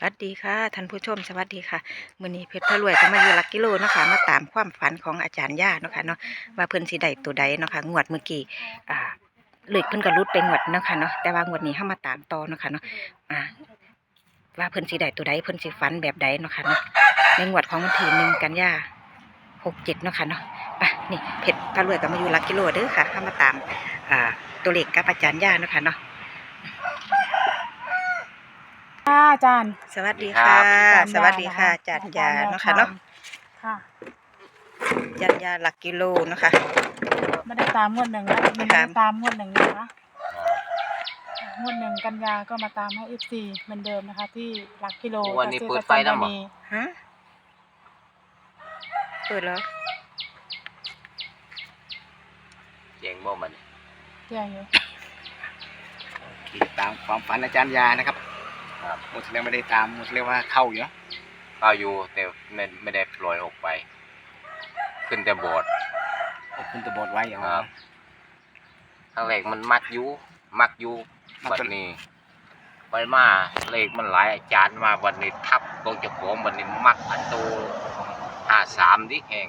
สวัสดีค่ะท่านผู้ชมสวัสดีค่ะมื้อนี้เพชรพะรวยก็มาอยู่ลักกิโลเนาะคะมาตามความฝันของอาจารย์ย่าเนาะค่ะเนาะว่าเพิ่นสิได้ตัวใดเนาะค่ะงวดเมื่อกี้อ่าเลขเพิ่นก็รุดไปงวดเนาะค่ะเนาะแต่ว่างวดนี้เฮามาตามต่อเนาะค่ะเนาะอ่าว่าเพิ่นสิได้ตัวใดเพิ่นสิฝันแบบใดเนาะค่ะเนาะในงวดของวันที่หนึ่งกันยา67เจ็ดนาะค่ะเนาะไปนี่เพชรพะรวยก็มาอยู่ลักกิโลเด้อค่ะเฮามาตามอ่าตัวเลขกับอาจารย์ย่าเนาะค่ะเนาะ ค่ะอาจารย์สวัสดีค่ะอาจารย์สวัสดีค่ะยาอาจารย์อายาจารย์เนาะค่ะเนาะค่ะอาจารย์ยาหลักกิโลเนาะค่ะไม่ได้ตามงวดหนึ่งนะไม่ครัได้บตามงวดหนึ่งนะคะงวดหนึ่งกันยาก็มาตามให้เอฟซีเหมือนเดิมนะคะ ที่หลักกิโลวันนี้จะซื้อเปิดประไฟจำแล้วเหรอวันนี้ฮะเปิดแล้วเจ๋งบ่มันแย่อยู่ขี่ตามความฝันอาจารย์ยานะครับ ครับหมดแสดงไม่ได้ตามหมดเรียกว่าเข้าอยู่เนอะเข้าอยู่แต่ไม่ไม่ได้ปล่อยออกไป ขึ้นแต่โบสถ์ เอาคุณตะบดไว้อย่างครับครั้งแรกมันมักอยู่มักอยู่มักบัดจนนี้ไปมาเลขมันหลายอาจารย์มาวันนี้ทับตรงเจ้าของวันนี้มักอันโตห้าสามดิแหง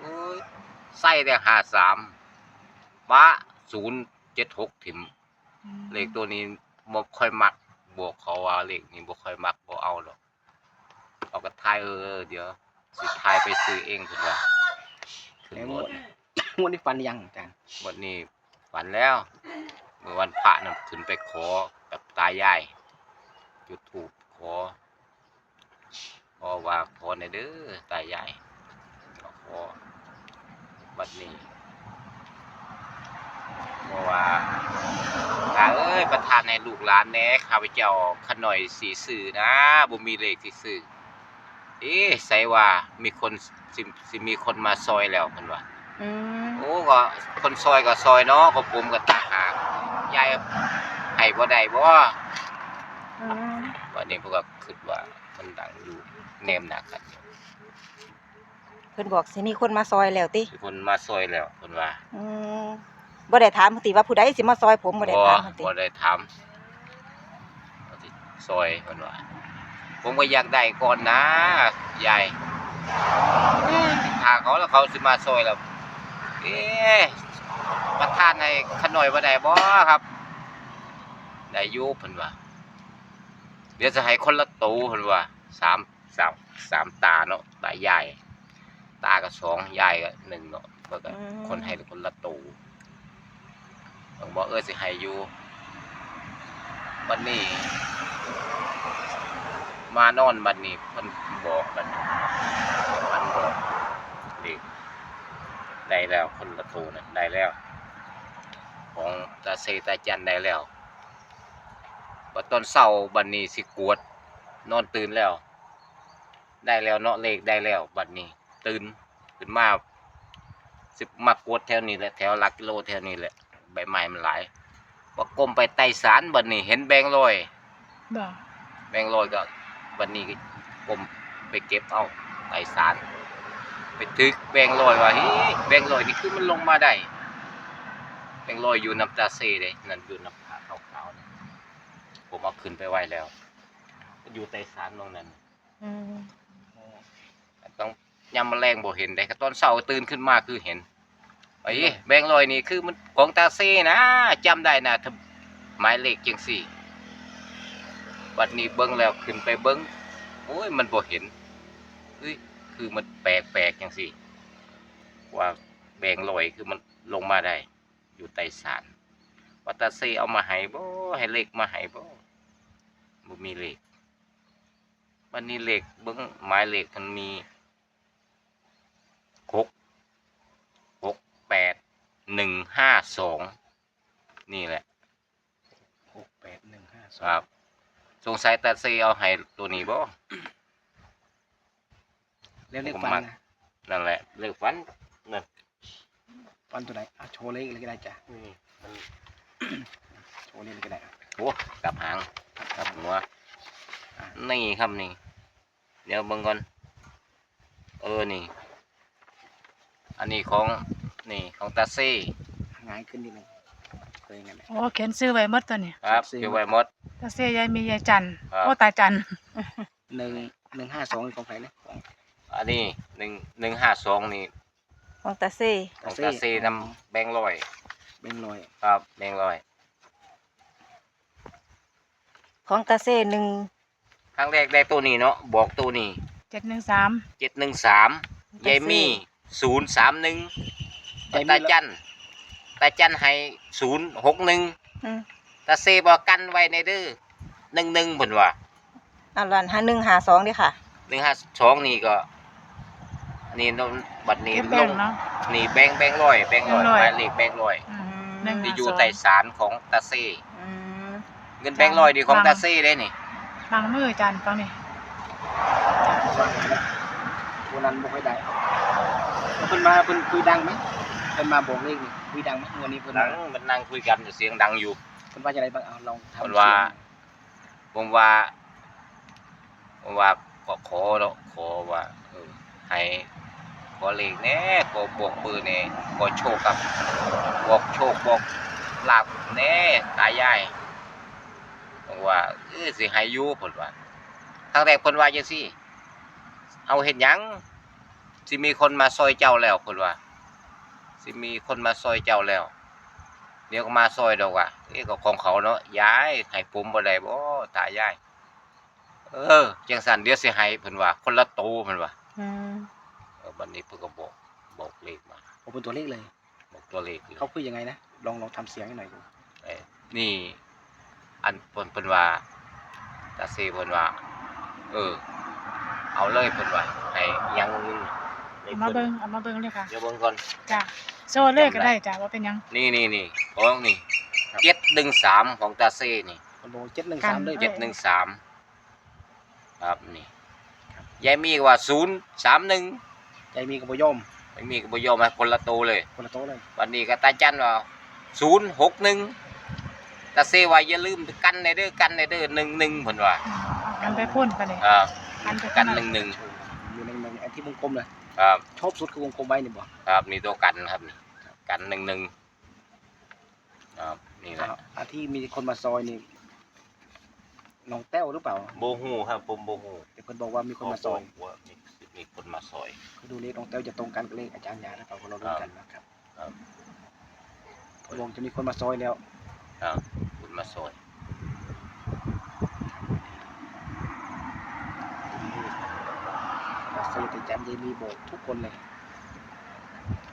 เอ้ยใส่แต่ห้าสามบ้าศูนย์เจ็ดหกถิ่มอืมเลขตัวนี้บ่ค่อยมัก บอกเขาว่าเลขนี้บ่ค่อยมักบ่เอาหรอกเอาก็ทายเออเออเดี๋ยวสิทายไปซื้อเองเพิ่นว่าขึ้นแล้วหงมวดดงวดนี้ฝันยังอาจารย์วันนี้ฝันแล้ว เมื่อวันพระน่ะขึ้นไปขอกับตายายจุดธูปขอขอว่าขอในอยเด้อตายายก็ขอวันนี้เพราะว่า ตาเอ้ยประทานให้ลูกหลานแหน่ข้าพเจ้าขน่อยสีสื่อนะบ่มีเลขที่สื่อเอ๊ะใส่ว่ามีคนสิสิมีคนมาซอยแล้วเพิ่นว่าอืมโอ้ก็คนซอยก็ซอยเนาะก็ผมก็ตางหากยายให้บ่ได้บ่อืมวันนี้เพิ่นก็คิดว่ามันดังอยู่แนมหนักกันอยู่เพิ่นบอกสิมีคนมาซอยแล้วติมีคนมาซอยแล้วเพิ่นว่า อืม บ่ได้ถามเพิ่นติว่าผู้ใดสิมาซอยผมบ่ได้ถามเพิ่นติบ่ได้ถามว่าสิซอยเพิ่นว่าผมก็อยากได้ก่อนนะยายถ้าเขาแล้วเขาสิมาซอยแล้วเอ๊ะประธานให้ขน่อยบ่ได้บ่ครับได้อยู่เพิ่นว่าเดี๋ยวจะให้คนละตูเพิ่นว่าสามสามสามตาเนาะตายายตาก็สองยายก็หนึ่งเนาะเพิ่นก็คนให้คนละตู ผมบอกเออสิให้อยู่วันนี้ มานอนบัดนี้เพิ่นบอกบัดนี้มันบอกด็กได้แล้วคนละตูน่ะได้แล้ว ของตาเซตาจันได้แล้วบัดตอนเช้าบัดนี้สิกวด นอนตื่นแล้ว ได้แล้วเนาะเลขได้แล้ว บัดนี้ ตื่นขึ้นมาสิมากวดแถวนี้แหละแถวลักกิโลแถวนี้แหละ ใบไม้มันหลายพอกลมไปไต่สารบัดนี้ เห็นแบงค์ร้อยบ่แบงค์ร้อยก็วันนี้ก็กลมไปเก็บเอาไต่สารไปทึกแบงค์ร้อยว่าเฮ้ยแบงค์ร้อยนี่คือมันลงมาได้แบงค์ร้อยอยู่น้ำตาเซ่เลยนั่นอยู่น้ำผาขาวๆนะผมเอาขึ้นไปไว้แล้ว อยู่ไต่สารตรงนั้นอืมต้องยามแมลงบ่เห็นได้ก็ตอนเช้าตื่นขึ้นมาคือเห็น ไอ้แบงค์ร้อยนี่คือมันของตาเซ่นะจำได้นะถ้าหมายเลขจังสี่บัดนี้เบิ้งแล้วขึ้นไปเบิ้งโอ้ยมันบ่เห็นเฮ้ยคือมันแปลกแปลกจังสิว่าแบงลอยคือมันลงมาได้ อยู่ใต้ศาลวัตาเซเอามาให้บ่ให้เลขมาให้บ่บ่มีเลขวันนี้เลขเบิ้งหมายเลขมันมีหก แปดหนึ่งห้าสองนี่แหละหกแปดหนึ่งห้าสคองรับ สงสัยตาเซเอาให้ตัวนี้บ่ แล้วเลขผมฝันมัก นะนั่นแหละเลขฝันนั่นฝันตัวไหนอะโชว์เลขเลยก็ได้จ้ะนี่มันโชว์เลขเลยก็ได้อะโอ้กลับหางกลับหัวนี่ครับนี่ เดี๋ยวเบิ่งก่อนเออนี่ อันนี้ของ นี่ของตาเซ่ง่ายขึ้นนิดนึงเคยงั้นแหละโอ้เขียนซื้อไว้หมดตัวนี้ครับซื้อเก็บไว้หมดแต่ตาเซยายมียายจันทร์ครับ โอ้ตาจันทร์หนึ่งหนึ่งห้าสองของใครนะของอันนี้หนึ่งหนึ่งห้าสองนี่ของตาเซ่ของตาเซนำแบงค์ร้อยแบงค์ลอยครับแบงค์ร้อยของตาเซ่หนึ่งครั้งแรกได้ตัวนี้เนาะบอกตัวนี้เจ็ดหนึ่งสามเจ็ดหนึ่งสามยายมี่ศูนย์สามหนึ่ง ตาจันตาจันให้ศูนย์หกหนึ่งอืมตาเซบอกกันไว้ในเด้อหนึ่งหนึ่งผลว่าอ่าลันห้าหนึ่งหาสองดิค่ะหนึ่งห้าสองนี่ก็ นี่นบัดนี้เก็บลแบ่งงเนาะนี่แบงค์แบงค์ร้อยแบงค์ร้อยแบงค์ร้อยหมายเลขแบงค์ร้อยอืมอืมหนึ่งที่ห้าอยู่สองใต้ศาลของตาเซอืมเงินแบงค์ร้อยดีของฟังตาเซได้นี่บางมือจันฟังนี่วันนั้นบอกให้ได้แล้วเพิ่นมาเพิ่นคุยดังไหม เพิ่นมาบอกเลขนี่คุยดังไหมวันนี้เพิ่นนั่มางมันนั่งคุยกันเสียงดังอยู่เพิ่นว่าจะอะไรบ้างเอาลองทำเพิ่นว่า ผมว่า ผมว่าก็ขอเนาะขอว่าเออให้ขอเลขแหน่ขอบอกเบอร์แหน่ขอโชคกับบอกโชคบอกลาบแหน่ตายายผมว่าเออสิให้อยู่เพิ่นว่าครั้งแรกเพิ่นว่าจังซี่ เอาเฮ็ดหยังสิมีคนมาซอยเจ้าแล้วเพิ่นว่า สิมีคนมาซอยเจ้าแล้ว เดี๋ยวก็มาซอยดอกว่าเอ้ก็ของเขาเนาะยายให้ผมบ่ได้บ่ตายายเออจังสันเดี๋ยวสิให้เพิ่นว่า คนละโตเพิ่นว่าอืมเออบัดนี้เพิ่นก็บอกบอกเลขมาผมเป็นตัวเลขเลย บอกตัวเลขเลยเขาคุยยังไงนะ ลองลองทำเสียงให้หน่อยดูเออนี่ อันเพิ่นเพิ่นว่าตาเซเพิ่นว่า เออ เอาเลยเพิ่นว่าให้ยัง เลเอาขมาเพิ่เบิ่นงเอามาเบิ่งเลยค่ะเดี๋ยวเบิ่งก่อน จ้ะโซ่เลขก็ได้จ้ะว่าเป็นหยังนี่นี่นี่ของนี่713ของตาเซนี่เพิ่นบอกเจ็ดหนึ่งกัสามนเลยเอเจ็ดหนึ่งสามครับนี่ยายมีก็ว่าศูนย์สามหนึ่งใจมีกับบ่ย่อมไม่มีก็บ่ยอมให้คนละโตเลย คนละโต๊ะเลยวันนี้ก็ตาจันว่าศูนย์หกหนึ่งตาเซว่าอย่าลืมกันในเด้อกันในเด้อหนึ่งหนึ่งผนว่าอืมเอากันไปพ่นกันเลยอ่ากันไปกันข้างหนึ่งหนึ่งอยู่ในใน ไอ้ที่วงกลมเลยครับชอบสุดคือวงกลมไว้นี่บ่ครับนี่ตัวกันครับนี่กันหนึ่งหนึ่งครับนี่แหละอ่าที่มีคนมาซอยนี่น้องแต้วหรือเปล่าโบฮูครับผมโบฮูเดี๋ยวเพิ่นบอกว่ามีคนมาซอยว่ามีมีคนมาซอยคือดูเลขน้องแต้วจะตรงกันกับเลขอาจารย์ยาหรือเปล่าคนเรารู้กันนะครับครับวงจะมีคนมาซอยแล้วครับคนมาซอย มาซอยแต่อาจารย์เยมีบอกทุกคนเลย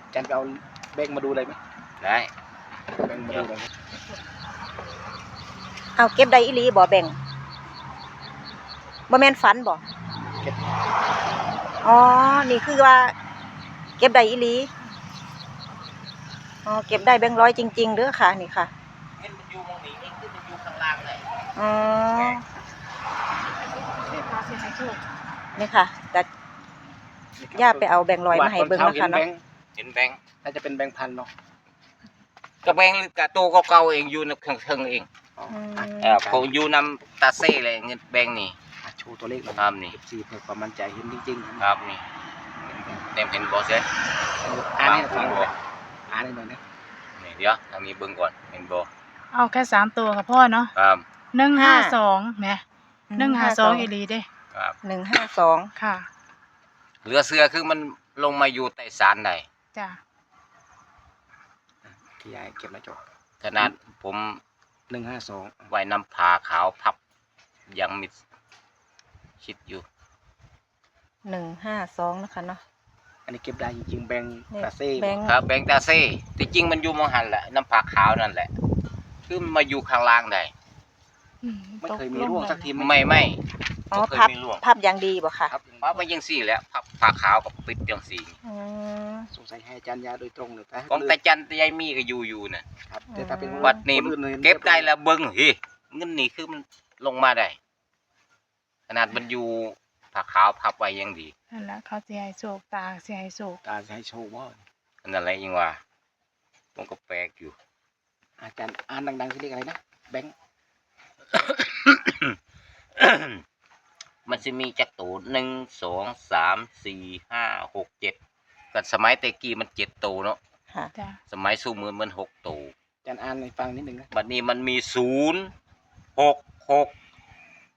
อาจารย์ไปเอาแบงค์มาดูเลยไหมได้แบงค์มาดูเลยไหมเอาเก็บได้อีหลีบ่แบ่งบ่แม่นฝันบ่เก็บอ๋อ นี่คือว่า เก็บได้อีหลีอ๋อเก็บได้แบงค์ร้อยจริงๆเด้อค่ะ นี่ค่ะเงินมันอยู่มองนี้นี่คือมันอยู่ข้างล่างเลยอ๋อเลขพาเสียให้โชคนี่ค่ะแต่ ย่าไปเอาแบงค์ร้อยมาให้เบิ่งนะคะห็เนาะแบงค์เห็นแบงค์น่าจะเป็นแบงค์พันเนาะกระแบงกระโตวเก่าๆเองอยู่ในเครื่องๆเองอ๋ออืมอะเออผมอยู่นำตาเซ่เลยเงินแบงค์นี่อะโชว์ตัวเลขหน่อยครับนี่เอฟซีเพื่อความมั่นใจเห็นจริงๆครับนี่เต็มเห็นบอสเซ่อ่านให้ฟังหน่อยอ่านให้หน่อยนะนี่เดี๋ยวทางนี้เบิ่งก่อนเห็นบอเอาแค่สามตัวกับพ่อเนาะครับหนึ่งห้าสองแหมหนึ่งห้าสองอีหลีเด้ครับหนึ่งห้าสองค่ะ เรือเสือคือมันลงมาอยู่ใต้ศาลได้จ้ะที่ยายเก็บมาจดขนาดผมหนึ่งห้าสองไว้นำผ้าขาวพับยังมิดชิดอยู่หนึ่งห้าสองนะคะเนาะอันนี้เก็บได้จริงๆแบงค์นี่ตาเซ่แบงค์ครับแบงค์ตาเซ่ที่จริงมันอยู่มองหันแหละน้ำผ้าขาวนั่นแหละ คือมันมาอยู่ข้างล่างได้อืไม่ตกเคยมีลงร่วงเลยสักทีไหมไม่ไม่ อ๋อบ่เคยพับมีร่วงพับอย่างดีบ่ค่ะ ครับพับมายังสี่แหล้วพับผ้าขาวกับปิดยังสี่อืม สงสัยให้อาจารย์ยาโดยตรงเลยแต่ของตาจันตายายมีก็อยู่อยู่น่ะ ครับแต่ถ้าเป็นวัดนี้คอื่ลยเก็บได้แล้วเบิ้งเฮ้ยเงินนี่คือมันลงมาได้ ขนาดมันอยู่ผ้าขาวพับไว้ยังดีนั่นแหละเขาเสียให้โชคตาเสียให้โชคตาจะให้โชว์ว่าอันนั่นแหละยังว่าผมก็แปลกอยู่ อาจารย์อ่านดังๆที่เรียกอะไรนะแบงค์ มันจะมีจักรตูหนึ่งสองสามสี่ห้าหกเจ็ดกันสมัยแต่กี้มันเจ็ดตูเนาะค่ะจ้ะสมัยสู้มือมันหกตูอาจารย์อ่านให้ฟังนิดหนึ่งนะบัดนี้มันมีศูนย์หกหก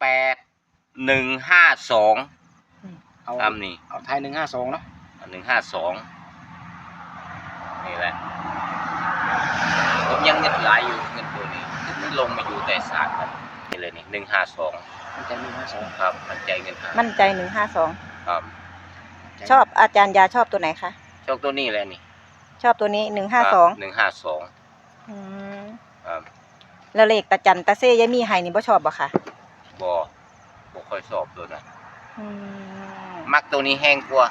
แปดหนึ่งห้าสองเอาตามนี่เอาไทยหนึ่งห้าสองเนาะหนึ่งห้าสองนี่แหละผมยังเงินหลายอยู่เงินตัวนี้มันลงมาอยู่แต่สามครับนี่เลยนี่หนึ่งห้าสอง มันจะหนึ่งห้าสองครับมันใจเงินหามั่นใจหนึ่งห้าสองครับ ชอบอาจารย์ยาชอบตัวไหนคะโชคตัวนี้แหละนี่ ชอบตัวนี้หนึ่งห้าสองหนึ่งห้าสองครับแล้วเลขตาจันตาเซ่ยายมีไห้นี่บ่ชอบบ่ค่ะบอบ่ค่อยชอบตัวนั้นอืมมักตัวนี้แห้งกว่า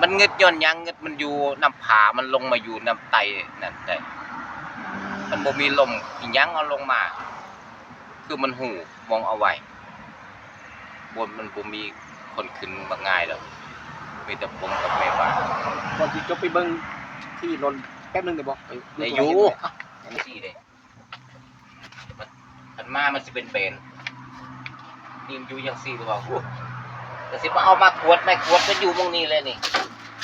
มันเงึดย่อนยังเงึดมันอยู่น้ำผามันลงมาอยู่น้ำไตนั่นได้มันบ่มีลมอีหยังเอาลงมา คือมันหูมองเอาไว้บนมันบ่มีคนขึ้นมาง่ายแล้วมีแต่ผมกับแม่บ้านก่อนที่จบไปเบิ้งที่รนแป๊บหนึงเดี๋ยวบอกไปได้ตัวอยู่เห็นไหมอะจังซี่เด้มันมันมามันสิเป็นเบนนี่มันอยู่จังซี่หรือเปล่าโอ้แต่สิมาเอามาขวดไม่ขวดก็อยู่ตรงนี้เลยนี่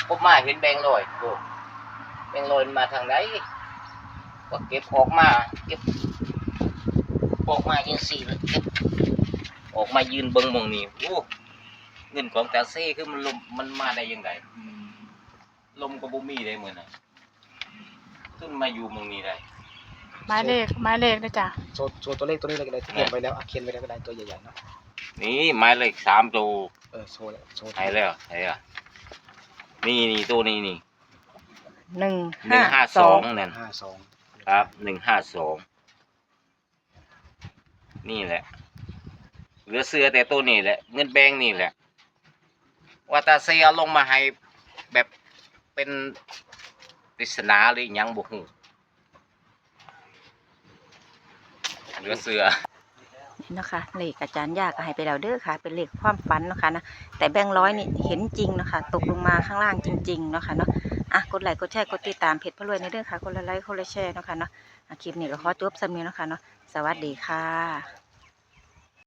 ผมมาเห็นแบงค์ลอยโอ้แบงค์ลอยมันมาทางไหนก็เก็บออกมา เก็บ ออกมาจังซี่เลยเก็บออกมายืนเบิ่งหมองนี้โอ้เงินของตาเซ่คือมันลมมันมาได้ยังไงลมก็บ่มีได้เหมือนน่ะขึ้นมาอยู่หมองนี้ได้หมายเลขหมายเลขนะจ๊ะโชว์โชว์ตัวเลขตัวนี้เลยก็ได้ที่เขียนไปแล้วอะเขียนไปแล้วก็ได้ตัวใหญ่ๆเนาะนี่หมายเลขสามตัวเออโชว์แล้วโชว์ไหนแล้วไหนอะนี่นี่ตัวนี้นี่หนึ่งหนึ่งห้าสองนั่นห้าสองครับหนึ่งห้าสอง นี่แหละ เหลือเสือแต่ตัวนี้แหละ เงินแบงนี่แหละ ว่าตาเซียลงมาให้แบบเป็นปริศนาหรือยังบุกหูเหลือเสือนะคะเลขอาจารย์ยากให้ไปแล้วเด้อค่ะ เป็นเลขความฝันนะคะนะแต่แบงค์ร้อยนี่เห็นจริงนะคะตกลงมาข้างล่างจริง ๆ นะคะเนาะ อะกดไลค์กดแชร์กดติดตามเพจพระรวยในเด้อค่ะคนละไลค์คนละแชร์เนาะค่ะเนาะอะคลิปนี้ก็ขอจบสำเนียงเนาะค่ะเนาะสวัสดีค่ะ